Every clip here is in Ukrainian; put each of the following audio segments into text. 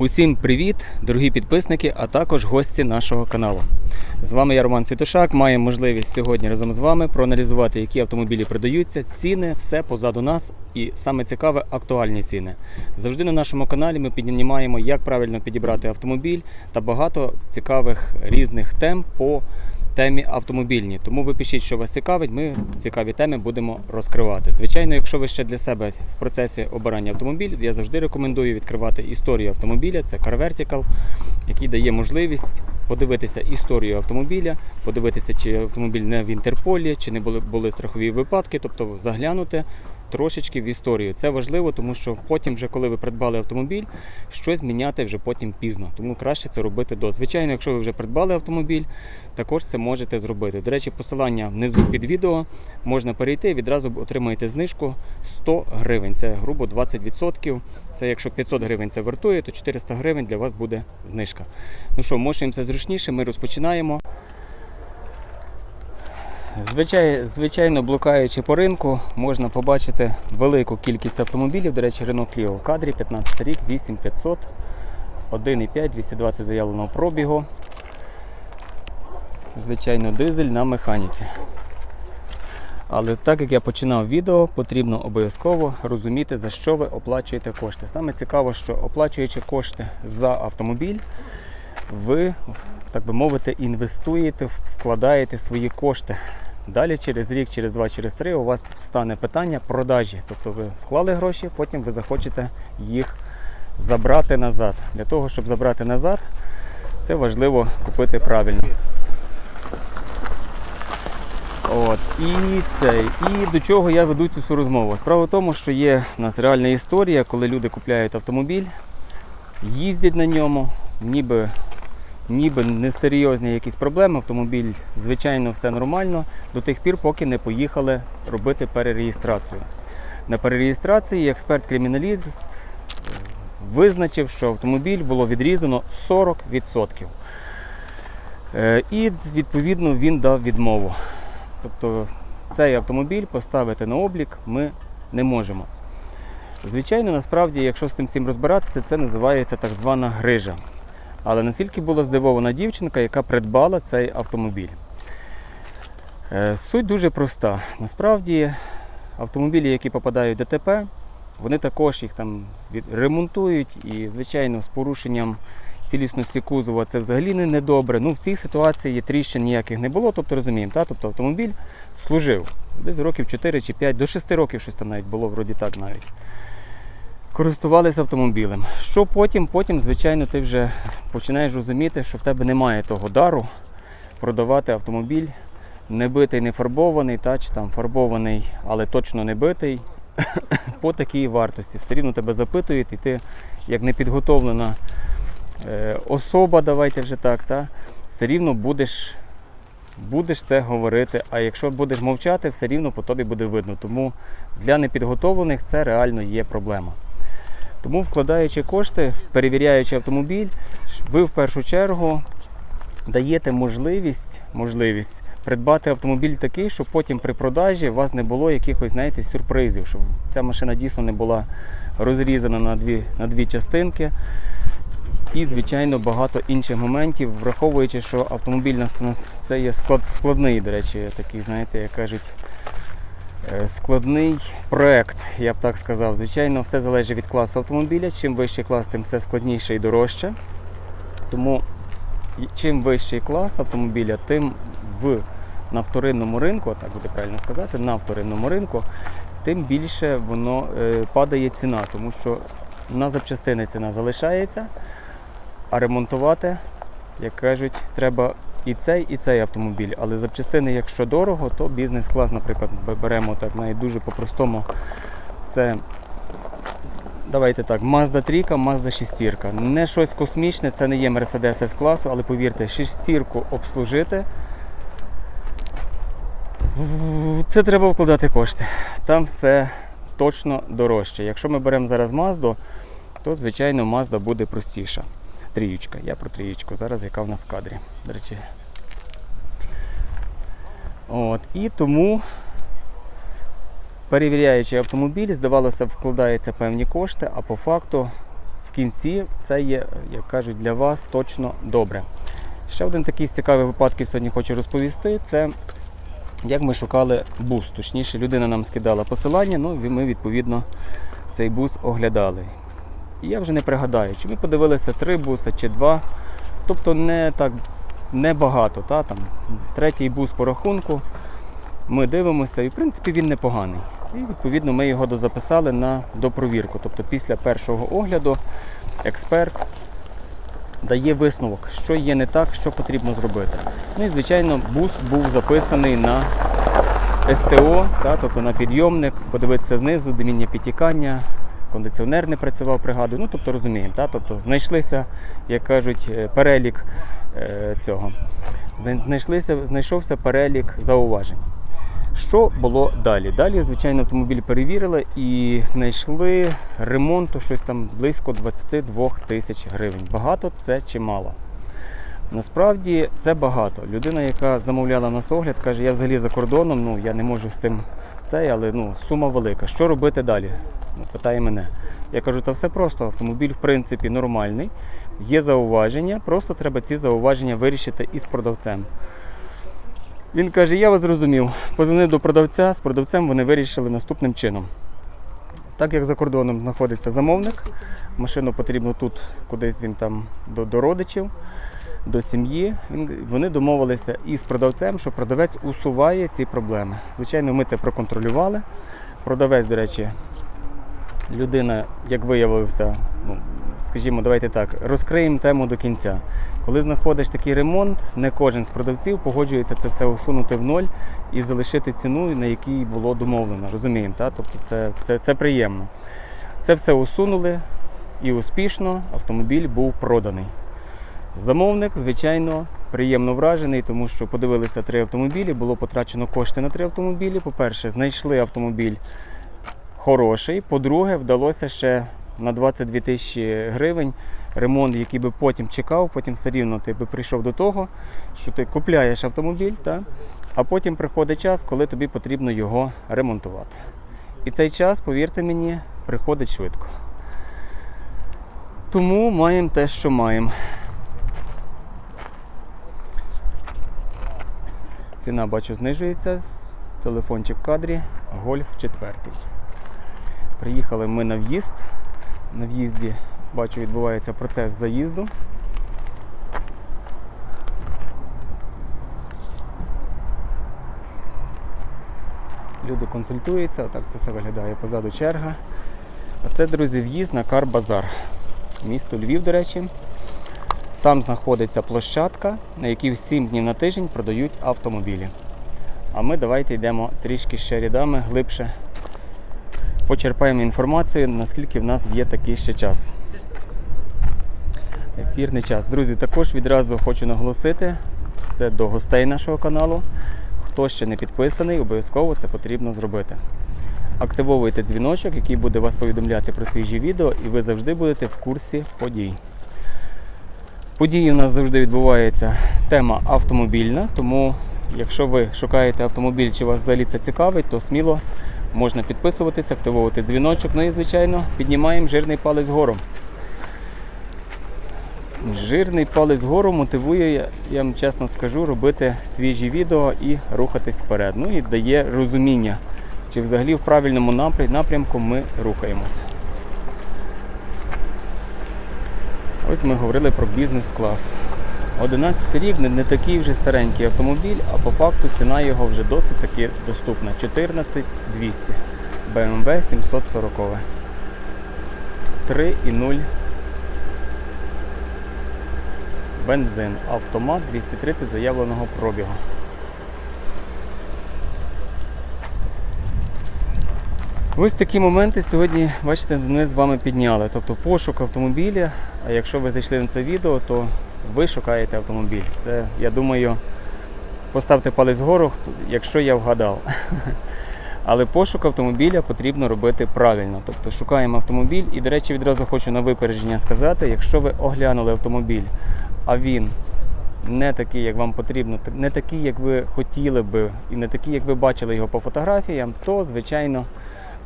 Усім привіт, дорогі підписники, а також гості нашого каналу. З вами я Роман Світошак. Маємо можливість сьогодні разом з вами проаналізувати, які автомобілі продаються, ціни, все позаду нас і саме цікаве актуальні ціни. Завжди на нашому каналі ми піднімаємо, як правильно підібрати автомобіль та багато цікавих різних тем по темі автомобільні. Тому ви пишіть, що вас цікавить. Ми цікаві теми будемо розкривати. Звичайно, якщо ви ще для себе в процесі обирання автомобіля, я завжди рекомендую відкривати історію автомобіля. Це Car Vertical, який дає можливість подивитися історію автомобіля, подивитися, чи автомобіль не в Інтерполі, чи не були, були страхові випадки, тобто заглянути. Трошечки в історію. Це важливо, тому що потім, вже коли ви придбали автомобіль, щось міняти вже потім пізно. Тому краще це робити до. Звичайно, якщо ви вже придбали автомобіль, також це можете зробити. До речі, посилання внизу під відео можна перейти, і відразу отримаєте знижку 100 гривень. Це грубо 20%. Це якщо 500 гривень це вартує, то 400 гривень для вас буде знижка. Ну що, мошуємося зручніше, ми розпочинаємо. Звичай, звичайно, блукаючи по ринку, можна побачити велику кількість автомобілів. До речі, Renault Clio в кадрі, 15 рік, 8500, 1,5, 220 заявленого пробігу. Звичайно, дизель на механіці. Але так як я починав відео, потрібно обов'язково розуміти, за що ви оплачуєте кошти. Саме цікаво, що оплачуючи кошти за автомобіль, ви, так би мовити, інвестуєте, вкладаєте свої кошти. Далі через рік, через два, через три у вас стане питання продажі. Тобто ви вклали гроші, потім ви захочете їх забрати назад. Для того, щоб забрати назад, це важливо купити правильно. От, і цей, і до чого я веду цю всю розмову? Справа в тому, що є в нас реальна історія, коли люди купляють автомобіль, їздять на ньому, ніби, ніби несерйозні якісь проблеми. Автомобіль, звичайно, все нормально до тих пір, поки не поїхали робити перереєстрацію. На перереєстрації експерт-криміналіст визначив, що автомобіль було відрізано 40%. Е, І відповідно він дав відмову. Тобто цей автомобіль поставити на облік ми не можемо. Звичайно, насправді, якщо з цим всім розбиратися, це називається так звана грижа. Але наскільки була здивована дівчинка, яка придбала цей автомобіль. Е, Суть дуже проста. Насправді, автомобілі, які попадають в ДТП, вони також їх там ремонтують і, звичайно, з порушенням цілісності кузова це взагалі не недобре. Ну, в цій ситуації тріщин ніяких не було, тобто розуміємо, та? тобто автомобіль служив десь років 4 чи 5, до 6 років щось там навіть було, вроді так навіть. Користувалися автомобілем. Що потім? Потім, звичайно, ти вже починаєш розуміти, що в тебе немає того дару продавати автомобіль не битий, не фарбований, та, чи там фарбований, але точно не битий по такій вартості. Все рівно тебе запитують, і ти як непідготовлена е, особа, давайте вже так, та, все рівно будеш, будеш це говорити. А якщо будеш мовчати, все рівно по тобі буде видно. Тому для непідготовлених це реально є проблема. Тому, вкладаючи кошти, перевіряючи автомобіль, ви в першу чергу даєте можливість, можливість придбати автомобіль такий, щоб потім при продажі у вас не було якихось, знаєте, сюрпризів, щоб ця машина дійсно не була розрізана на дві, на дві частинки. І, звичайно, багато інших моментів, враховуючи, що автомобіль у нас, це є склад, складний, до речі, такий, знаєте, як кажуть, складний проект, я б так сказав. Звичайно, все залежить від класу автомобіля. Чим вищий клас, тим все складніше і дорожче. Тому чим вищий клас автомобіля, тим в, на вторинному ринку, так буде правильно сказати, на вторинному ринку, тим більше воно е, падає ціна, тому що на запчастини ціна залишається, а ремонтувати, як кажуть, треба і цей, і цей автомобіль. Але запчастини, якщо дорого, то бізнес-клас, наприклад, беремо так навіть дуже по-простому. Це Давайте так, Mazda 3, Mazda 6. Не щось космічне, це не є Mercedes S класу, але повірте, шестірку обслужити. Це треба вкладати кошти. Там все точно дорожче. Якщо ми беремо зараз Mazda, то звичайно Mazda буде простіша. Тріючка. Я про тріючку. Зараз яка в нас в кадрі. До речі. От. І тому перевіряючи автомобіль, здавалося, вкладаються певні кошти, а по факту в кінці це є, як кажуть, для вас точно добре. Ще один такий з цікавих випадків сьогодні хочу розповісти. Це як ми шукали бус. Точніше, людина нам скидала посилання, ну і ми відповідно цей бус оглядали. Я вже не пригадаю, чи ми подивилися три буси чи два. Тобто не так небагато. Та, там, третій бус по рахунку. Ми дивимося, і в принципі він непоганий. І відповідно ми його дозаписали на допровірку. Тобто після першого огляду експерт дає висновок, що є не так, що потрібно зробити. Ну і звичайно, бус був записаний на СТО, та, тобто на підйомник, подивитися знизу, деміння підтікання, кондиціонер не працював, пригадую. Ну, тобто розуміємо, та, тобто знайшлися, як кажуть, е, перелік е, цього. Знайшлися, знайшовся перелік зауважень. Що було далі? Далі, звичайно, автомобіль перевірили і знайшли ремонту щось там близько 22 тисяч гривень. Багато це чи мало? Насправді це багато. Людина, яка замовляла нас огляд, каже, я взагалі за кордоном, ну я не можу з цим цей, але ну, сума велика. Що робити далі? Ну, питає мене. Я кажу, та все просто, автомобіль в принципі нормальний, є зауваження, просто треба ці зауваження вирішити із продавцем. Він каже: Я вас зрозумів. Позвонив до продавця, з продавцем вони вирішили наступним чином. Так як за кордоном знаходиться замовник, машину потрібно тут, кудись він там до, до родичів, до сім'ї. Вони домовилися із продавцем, що продавець усуває ці проблеми. Звичайно, ми це проконтролювали. Продавець, до речі, людина, як виявився, ну, скажімо, давайте так, розкриємо тему до кінця. Коли знаходиш такий ремонт, не кожен з продавців погоджується це все усунути в ноль і залишити ціну, на якій було домовлено. Розуміємо, так? Тобто це, це, це приємно. Це все усунули і успішно автомобіль був проданий. Замовник, звичайно, приємно вражений, тому що подивилися три автомобілі, було потрачено кошти на три автомобілі. По-перше, знайшли автомобіль хороший. По-друге, вдалося ще на 22 тисячі гривень ремонт, який би потім чекав, потім все рівно ти би прийшов до того, що ти купляєш автомобіль, та, а потім приходить час, коли тобі потрібно його ремонтувати. І цей час, повірте мені, приходить швидко. Тому маємо те, що маємо. Ціна, бачу, знижується. Телефончик в кадрі. Гольф 4. Приїхали ми на в'їзд. На в'їзді, бачу, відбувається процес заїзду. Люди консультуються, отак це все виглядає. Позаду черга. А це, друзі, в'їзд на Кар-Базар. Місто Львів, до речі. Там знаходиться площадка, на якій 7 днів на тиждень продають автомобілі. А ми давайте йдемо трішки ще рядами глибше. Почерпаємо інформацію, наскільки в нас є такий ще час. Ефірний час. Друзі, також відразу хочу наголосити, це до гостей нашого каналу. Хто ще не підписаний, обов'язково це потрібно зробити. Активовуйте дзвіночок, який буде вас повідомляти про свіжі відео, і ви завжди будете в курсі подій. Події у нас завжди відбувається тема автомобільна, тому якщо ви шукаєте автомобіль чи вас взагалі це цікавить, то сміло можна підписуватися, активовувати дзвіночок. Ну і, звичайно, піднімаємо жирний палець вгору. Жирний палець вгору мотивує, я вам чесно скажу, робити свіжі відео і рухатись вперед. Ну і дає розуміння, чи взагалі в правильному напрямку ми рухаємося. Ось ми говорили про бізнес-клас. 11 рік не, такий вже старенький автомобіль, а по факту ціна його вже досить таки доступна. 14200 BMW 740. 3,0 бензин, автомат 230 заявленого пробігу. Ось такі моменти сьогодні, бачите, ми з вами підняли. Тобто пошук автомобіля. А якщо ви зайшли на це відео, то ви шукаєте автомобіль. Це, я думаю, поставте палець вгору, якщо я вгадав. Але пошук автомобіля потрібно робити правильно. Тобто шукаємо автомобіль. І, до речі, відразу хочу на випередження сказати, якщо ви оглянули автомобіль, а він не такий, як вам потрібно, не такий, як ви хотіли би, і не такий, як ви бачили його по фотографіям, то, звичайно,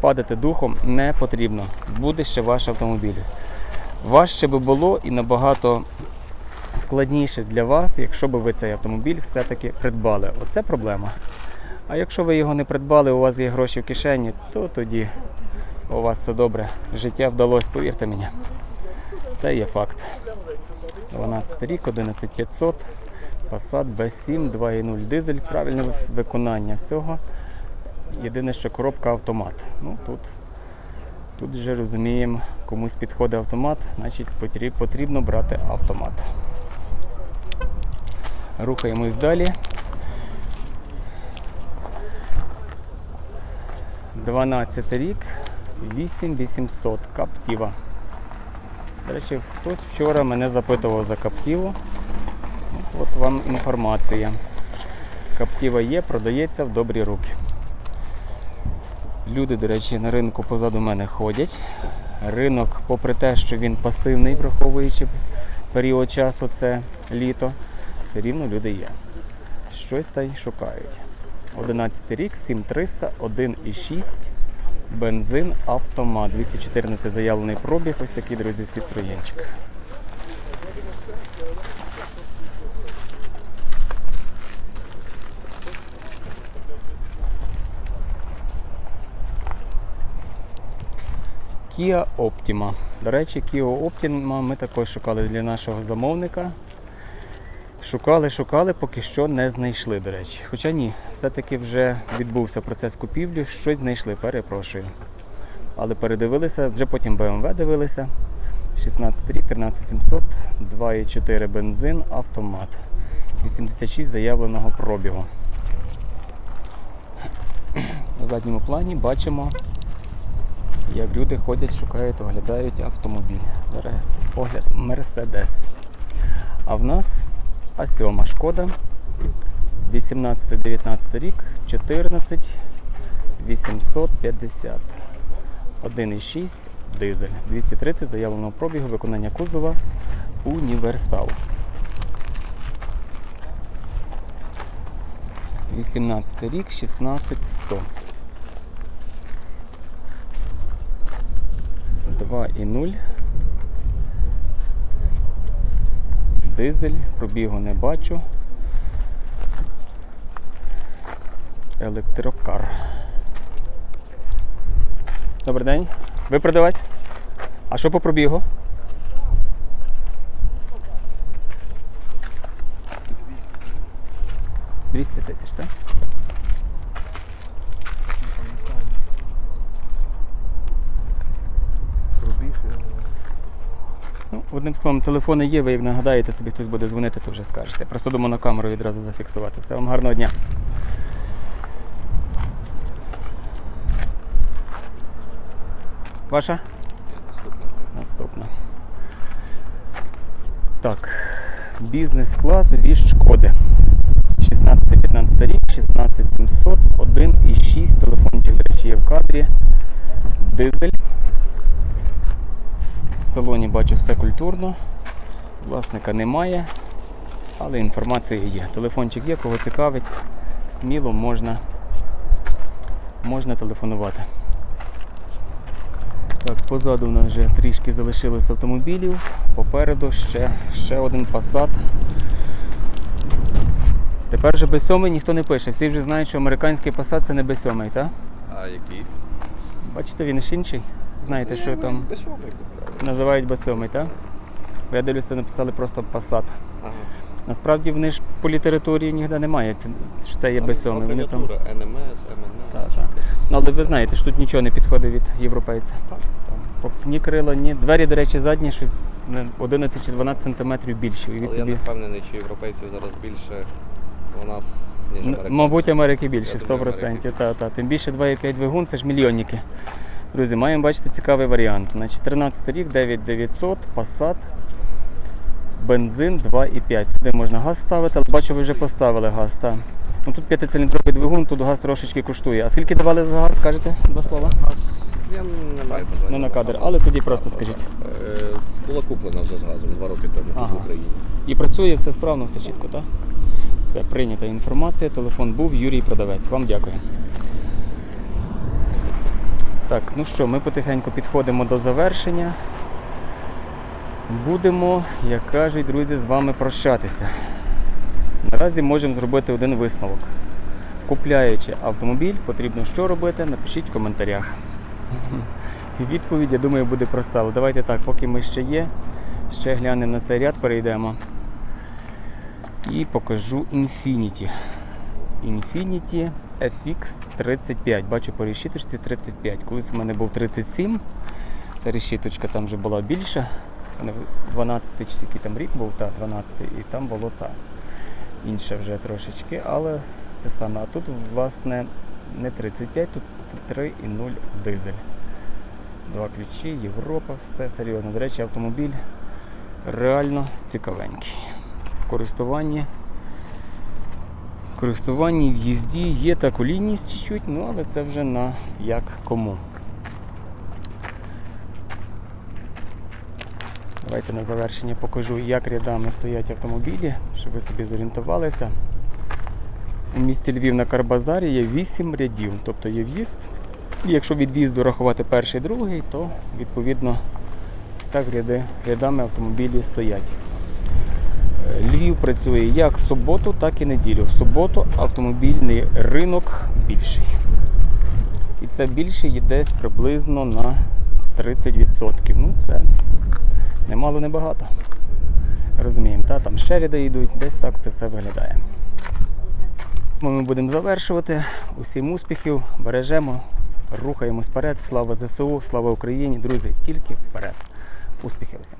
падати духом не потрібно. Буде ще ваш автомобіль. Важче би було і набагато складніше для вас, якщо б ви цей автомобіль все-таки придбали. Оце проблема. А якщо ви його не придбали, у вас є гроші в кишені, то тоді у вас все добре. Життя вдалося, повірте мені. Це є факт. 12 рік, 11500, Passat B7, 2.0 дизель, правильне виконання всього. Єдине, що коробка автомат. Ну, тут, тут вже розуміємо, комусь підходить автомат, значить потрібно брати автомат. Рухаємось далі. 12 рік, 8800 Каптіва. До речі, хтось вчора мене запитував за Каптіву. От вам інформація. Каптіва є, продається в добрі руки. Люди, до речі, на ринку позаду мене ходять. Ринок, попри те, що він пасивний, враховуючи період часу, це літо, все рівно люди є. Щось та й шукають. 11 рік, 7300, 1,6, бензин, автомат. 214 заявлений пробіг. Ось такий, друзі, сітроєнчик. Kia Optima. До речі, Kia Optima ми також шукали для нашого замовника. Шукали, шукали, поки що не знайшли, до речі. Хоча ні, все-таки вже відбувся процес купівлі, щось знайшли, перепрошую. Але передивилися, вже потім BMW дивилися. 16 рік, 13700, 2,4 бензин, автомат. 86 заявленого пробігу. На задньому плані бачимо, як люди ходять, шукають, оглядають автомобіль. Огляд Mercedes. А в нас А7 шкода. 18-19 рік, 14 850. 1,6 дизель. 230 заявленого пробігу, виконання кузова універсал. 18 рік, 16100. 2,0. Дизель, пробігу не бачу. Електрокар. Добрий день. Ви продавець? А що по пробігу? 200 тисяч, так? Пробіг. е, Ну, одним словом, телефони є, ви як нагадаєте собі, хтось буде дзвонити, то вже скажете. Просто думаю на камеру відразу зафіксувати. Все, вам гарного дня. Ваша? Наступне. Наступна. Так. Бізнес-клас від шкоди. 16-15 рік, 16700, 1,6 телефончик, до речі, є в кадрі. Дизель. В салоні бачу все культурно. Власника немає, але інформація є. Телефончик є, кого цікавить, сміло можна, можна телефонувати. Так, позаду у нас вже трішки залишилось автомобілів. Попереду ще, ще один Passat. Тепер же B7 ніхто не пише. Всі вже знають, що американський Passat це не B7, так? А який? Бачите, він ж інший. Знаєте, що там Без купляли? Називають B7, так? Бо я дивлюся, написали просто Passat. Ага. Насправді вони ж по літературі ніде немає, це- що це є B7. Вони там... НМС, МНС. Так, так. Ну, але ви знаєте, що тут нічого не підходить від європейця. Так. Ні крила, ні. Двері, до речі, задні щось не, 11 чи 12 сантиметрів більші. Уявіть Але я не впевнений, чи європейців зараз більше у нас, ніж американців. Мабуть, Америки більше, 100%. Америки. Та, та. Тим більше 2,5 двигун це ж мільйонники. Друзі, маємо бачити цікавий варіант. Значить, 13 рік, 9900, Passat, бензин 2,5. Сюди можна газ ставити, але бачу, ви вже поставили газ. Та. Ну, тут п'ятициліндровий двигун, тут газ трошечки коштує. А скільки давали за газ, скажете? Два слова? Нас я не маю бажання. Не на кадр, але тоді просто скажіть. Е, Була куплена вже з газом два роки тому Ага. в Україні. І працює все справно, все чітко, так? Все, прийнята інформація. Телефон був, Юрій Продавець. Вам дякую. Так, ну що, ми потихеньку підходимо до завершення. будемо, як кажуть друзі, з вами прощатися. Наразі можемо зробити один висновок. Купляючи автомобіль, потрібно що робити? Напишіть в коментарях. Відповідь, я думаю, буде проста. Але давайте так, поки ми ще є, ще глянемо на цей ряд, перейдемо. І покажу Infinity. Infinity FX 35. Бачу по решіточці 35. Колись у мене був 37. Ця решіточка там вже була більша. У мене 12 чи який там рік був, та 12 і там було та. Інша вже трошечки, але те саме. А тут, власне, не 35, тут 3,0 дизель. Два ключі, Європа, все серйозно. До речі, автомобіль реально цікавенький. В користуванні. Користуванні в їзді є та колійність чуть-чуть, ну але це вже на як кому. Давайте на завершення покажу, як рядами стоять автомобілі, щоб ви собі зорієнтувалися. У місті Львів на Карбазарі є 8 рядів, тобто є в'їзд. І якщо від в'їзду рахувати перший, другий, то відповідно так ряди, рядами автомобілі стоять. Львів працює як суботу, так і неділю. В суботу автомобільний ринок більший. І це більше є десь приблизно на 30%. Ну, це немало, небагато. Розуміємо, та там ще йдуть, десь так це все виглядає. Ми будемо завершувати. Усім успіхів, бережемо, рухаємось вперед. Слава ЗСУ, слава Україні. Друзі, тільки вперед. Успіхів всім!